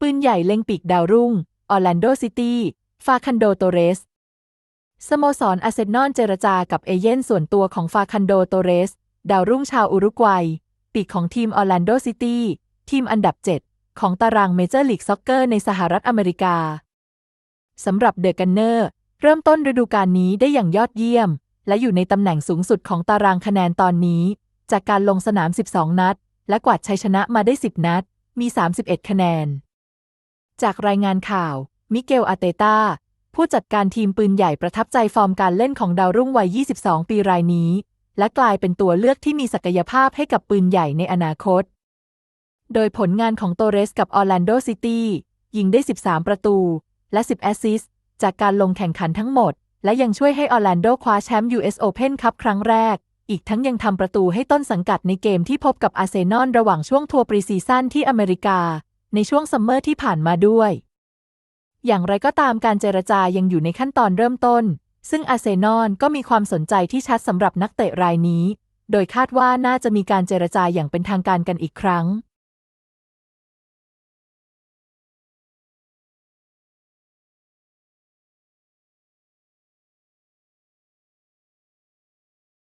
ปืนใหญ่เล็งปีกดาวรุ่ง ออร์แลนโดซิตี้ ฟาคันโดโตเรส สโมสรอาร์เซนอลเจรจากับเอเย่นส่วนตัวของฟาคันโดโตเรส ดาวรุ่งชาวอุรุกวัย ปีกของทีมออร์แลนโดซิตี้ ทีมอันดับ 7 ของตารางเมเจอร์ลีกซ็อกเกอร์ในสหรัฐอเมริกา สำหรับเดอะกันเนอร์ เริ่มต้นฤดูกาลนี้ได้อย่างยอดเยี่ยม และอยู่ในตำแหน่งสูงสุดของตารางคะแนนตอนนี้ จากการลงสนาม 12 นัด และกวาดชัยชนะมาได้ 10 นัด มี 31 คะแนน จากรายงานข่าว มิเกลอาเตตาผู้จัดการทีมปืนใหญ่ประทับใจฟอร์มการเล่นของดาวรุ่งวัย 22 ปีรายนี้ และกลายเป็นตัวเลือกที่มีศักยภาพให้กับปืนใหญ่ในอนาคต โดยผลงานของโตเรสกับออร์แลนโดซิตี้ยิงได้ 13 ประตู และ 10 แอสซิสต์จากการลงแข่งขันทั้งหมด และยังช่วยให้ออร์แลนโดคว้าแชมป์ US Open คัพครั้งแรก อีกทั้งยังทำประตูให้ต้นสังกัดในเกมที่พบกับอาร์เซนอลระหว่างช่วงทัวร์ปรีซีซั่นที่อเมริกา ในช่วงซัมเมอร์ที่ผ่านมาด้วย อย่างไรก็ตามการเจรจายังอยู่ในขั้นตอนเริ่มต้น ซึ่งอาร์เซนอลก็มีความสนใจที่ชัดสำหรับนักเตะรายนี้ โดยคาดว่าน่าจะมีการเจรจาอย่างเป็นทางการกันอีกครั้ง